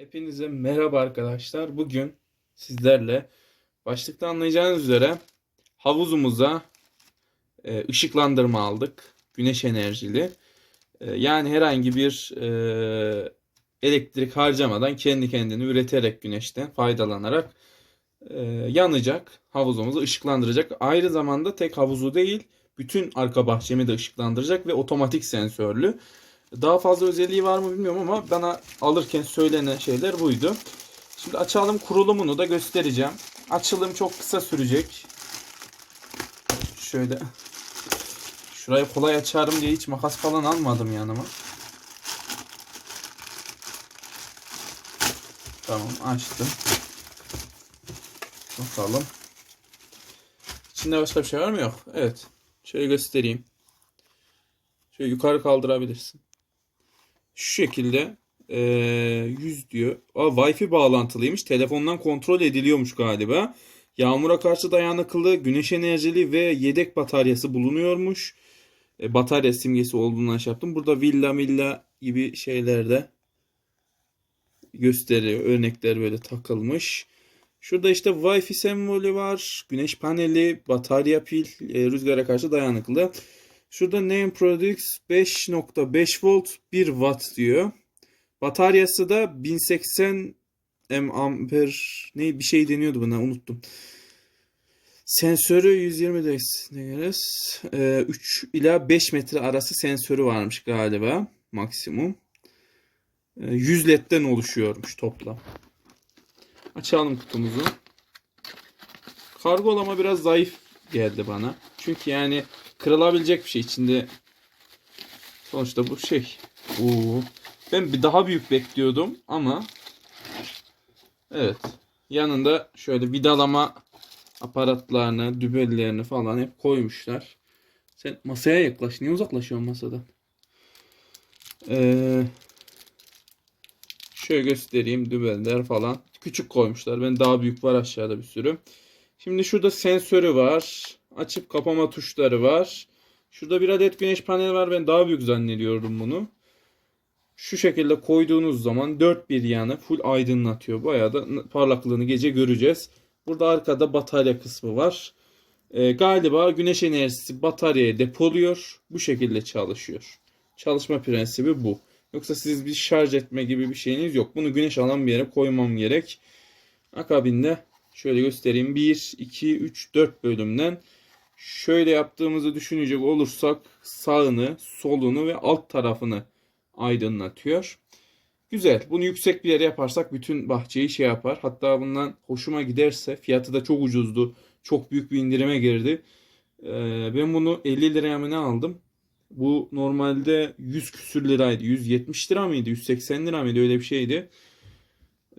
Hepinize merhaba arkadaşlar. Bugün sizlerle başlıkta anlayacağınız üzere havuzumuza e, ışıklandırma aldık. Güneş enerjili. E, yani herhangi bir e, elektrik harcamadan kendi kendini üreterek güneşten faydalanarak yanacak. Havuzumuzu ışıklandıracak. Aynı zamanda tek havuzu değil bütün arka bahçemi de ışıklandıracak ve otomatik sensörlü. Daha fazla özelliği var mı bilmiyorum ama bana alırken söylenen şeyler buydu. Şimdi açalım kurulumunu da göstereceğim. Açılım çok kısa sürecek. Şöyle şurayı kolay açarım diye hiç makas falan almadım yanıma. Tamam açtım. Bakalım. İçinde başka bir şey var mı? Yok. Evet. Şöyle göstereyim. Şöyle yukarı kaldırabilirsin. Şu şekilde e, 100 diyor. Aa, Wi-Fi bağlantılıymış. Telefondan kontrol ediliyormuş galiba. Yağmura karşı dayanıklı, güneş enerjili ve yedek bataryası bulunuyormuş. E, batarya simgesi olduğundan şey yaptım. Burada villa milla gibi şeylerde gösteriyor. Örnekler böyle takılmış. Şurada işte Wi-Fi sembolü var. Güneş paneli, batarya pil, e, rüzgara karşı dayanıklı. Şurada Name Products 5.5 volt 1 watt diyor. Bataryası da 1080 amper ne bir şey deniyordu buna unuttum. Sensörü 120 degrees. Ee, 3 ila 5 metre arası sensörü varmış galiba maksimum. Ee, 100 ledden oluşuyormuş toplam. Açalım kutumuzu. Kargolama biraz zayıf geldi bana. Çünkü yani kırılabilecek bir şey içinde. Sonuçta bu şey. Oo. Ben bir daha büyük bekliyordum ama evet. Yanında şöyle vidalama aparatlarını, dübellerini falan hep koymuşlar. Sen masaya yaklaş. Niye uzaklaşıyorsun masadan? Ee, şöyle göstereyim dübeller falan. Küçük koymuşlar. Ben daha büyük var aşağıda bir sürü. Şimdi şurada sensörü var. Açıp kapama tuşları var. Şurada bir adet güneş paneli var. Ben daha büyük zannediyorum bunu. Şu şekilde koyduğunuz zaman dört bir yanı full aydınlatıyor. Bayağı da parlaklığını gece göreceğiz. Burada arkada batarya kısmı var. Ee, galiba güneş enerjisi bataryaya depoluyor. Bu şekilde çalışıyor. Çalışma prensibi bu. Yoksa siz bir şarj etme gibi bir şeyiniz yok. Bunu güneş alan bir yere koymam gerek. Akabinde şöyle göstereyim. 1, 2, 3, 4 bölümden şöyle yaptığımızı düşünecek olursak sağını, solunu ve alt tarafını aydınlatıyor. Güzel. Bunu yüksek bir yere yaparsak bütün bahçeyi şey yapar. Hatta bundan hoşuma giderse fiyatı da çok ucuzdu. Çok büyük bir indirime girdi. Ee, ben bunu 50 liraya mı ne aldım? Bu normalde 100 küsür liraydı. 170 lira mıydı? 180 lira mıydı? Öyle bir şeydi.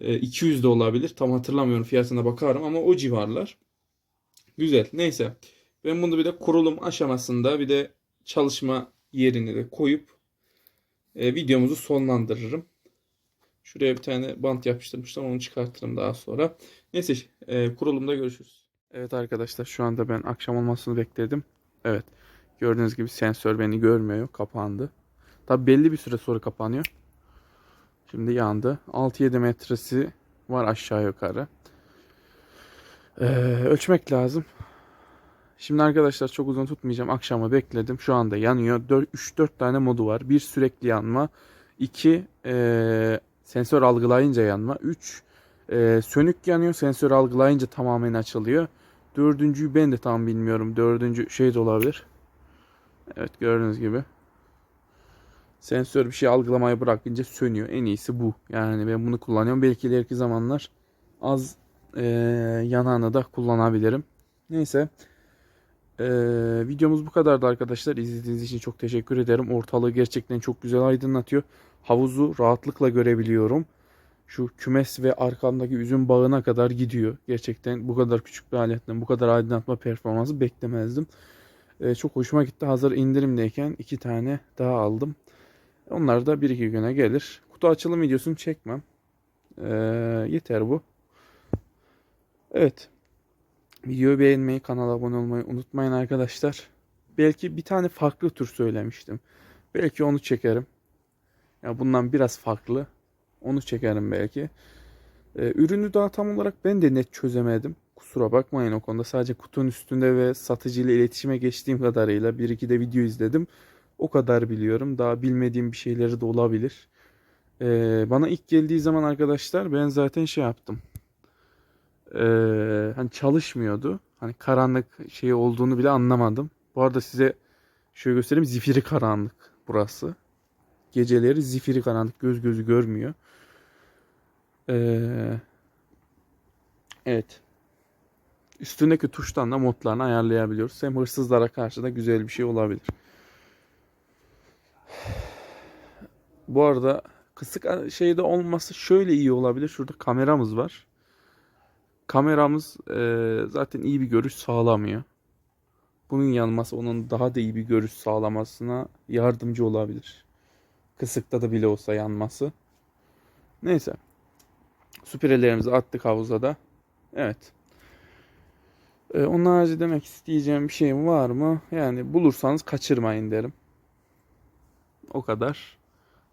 Ee, 200 de olabilir. Tam hatırlamıyorum. Fiyatına bakarım ama o civarlar. Güzel. Neyse. Ben bunu bir de kurulum aşamasında bir de çalışma yerini de koyup e, videomuzu sonlandırırım. Şuraya bir tane bant yapıştırmıştım. Onu çıkartırım daha sonra. Neyse e, kurulumda görüşürüz. Evet arkadaşlar şu anda ben akşam olmasını bekledim. Evet. Gördüğünüz gibi sensör beni görmüyor. Kapandı. Tabi belli bir süre sonra kapanıyor. Şimdi yandı. 6-7 metresi var aşağı yukarı. Ee, ölçmek lazım. Şimdi arkadaşlar çok uzun tutmayacağım. Akşama bekledim. Şu anda yanıyor. 3-4 tane modu var. Bir sürekli yanma. 2 e, sensör algılayınca yanma. 3 e, sönük yanıyor. Sensör algılayınca tamamen açılıyor. Dördüncüyü ben de tam bilmiyorum. Dördüncü şey de olabilir. Evet gördüğünüz gibi. Sensör bir şey algılamayı bırakınca sönüyor. En iyisi bu. Yani ben bunu kullanıyorum. Belki ileriki zamanlar az e, yanağını da kullanabilirim. Neyse. E, videomuz bu kadardı arkadaşlar. İzlediğiniz için çok teşekkür ederim. Ortalığı gerçekten çok güzel aydınlatıyor. Havuzu rahatlıkla görebiliyorum. Şu kümes ve arkamdaki üzüm bağına kadar gidiyor. Gerçekten bu kadar küçük bir aletten bu kadar aydınlatma performansı beklemezdim. E, çok hoşuma gitti. Hazır indirimdeyken iki tane daha aldım. Onlar da bir iki güne gelir. Kutu açılım videosunu çekmem. E, yeter bu. Evet. Videoyu beğenmeyi, kanala abone olmayı unutmayın arkadaşlar. Belki bir tane farklı tür söylemiştim. Belki onu çekerim. Ya bundan biraz farklı. Onu çekerim belki. Ee, ürünü daha tam olarak ben de net çözemedim. Kusura bakmayın o konuda. Sadece kutunun üstünde ve satıcıyla iletişime geçtiğim kadarıyla bir iki de video izledim. O kadar biliyorum. Daha bilmediğim bir şeyleri de olabilir. Ee, bana ilk geldiği zaman arkadaşlar ben zaten şey yaptım. Ee, hani çalışmıyordu. Hani karanlık şey olduğunu bile anlamadım. Bu arada size şöyle göstereyim. Zifiri karanlık burası. Geceleri zifiri karanlık. Göz gözü görmüyor. Ee, evet. Üstündeki tuştan da modlarını ayarlayabiliyoruz. Hem hırsızlara karşı da güzel bir şey olabilir. Bu arada kısık şeyde olması şöyle iyi olabilir. Şurada kameramız var. Kameramız e, zaten iyi bir görüş sağlamıyor. Bunun yanması onun daha da iyi bir görüş sağlamasına yardımcı olabilir. Kısıkta da bile olsa yanması. Neyse. Süpürelerimizi attık havuza da. Evet. Ee, onun harici demek isteyeceğim bir şeyim var mı? Yani bulursanız kaçırmayın derim. O kadar.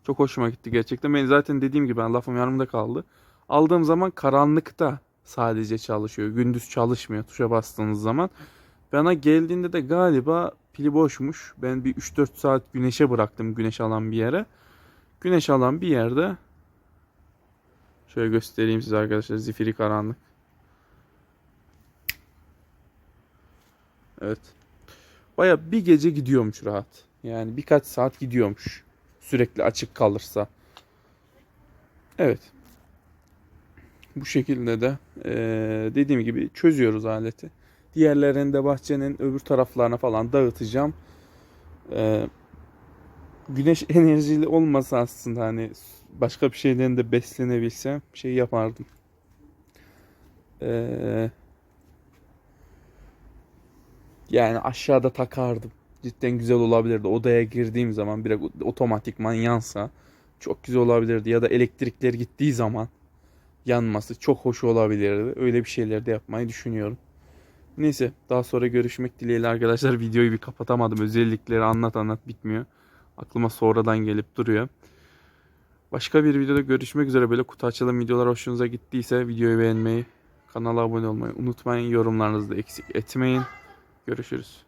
Çok hoşuma gitti gerçekten. Ben zaten dediğim gibi ben lafım yarımda kaldı. Aldığım zaman karanlıkta sadece çalışıyor. Gündüz çalışmıyor tuşa bastığınız zaman. Bana geldiğinde de galiba pili boşmuş. Ben bir 3-4 saat güneşe bıraktım güneş alan bir yere. Güneş alan bir yerde şöyle göstereyim size arkadaşlar zifiri karanlık. Evet. Baya bir gece gidiyormuş rahat. Yani birkaç saat gidiyormuş. Sürekli açık kalırsa. Evet. Bu şekilde de eee, dediğim gibi çözüyoruz aleti. Diğerlerini de bahçenin öbür taraflarına falan dağıtacağım. Eee, güneş enerjili olmasa aslında hani başka bir şeyden de beslenebilsem şey yapardım. Eee yani aşağıda takardım. Cidden güzel olabilirdi. Odaya girdiğim zaman bir otomatikman yansa çok güzel olabilirdi. Ya da elektrikler gittiği zaman yanması çok hoş olabilirdi. Öyle bir şeyler de yapmayı düşünüyorum. Neyse daha sonra görüşmek dileğiyle arkadaşlar. Videoyu bir kapatamadım. Özellikleri anlat anlat bitmiyor. Aklıma sonradan gelip duruyor. Başka bir videoda görüşmek üzere. Böyle kutu açılım videolar hoşunuza gittiyse videoyu beğenmeyi, kanala abone olmayı unutmayın. Yorumlarınızı da eksik etmeyin. Görüşürüz.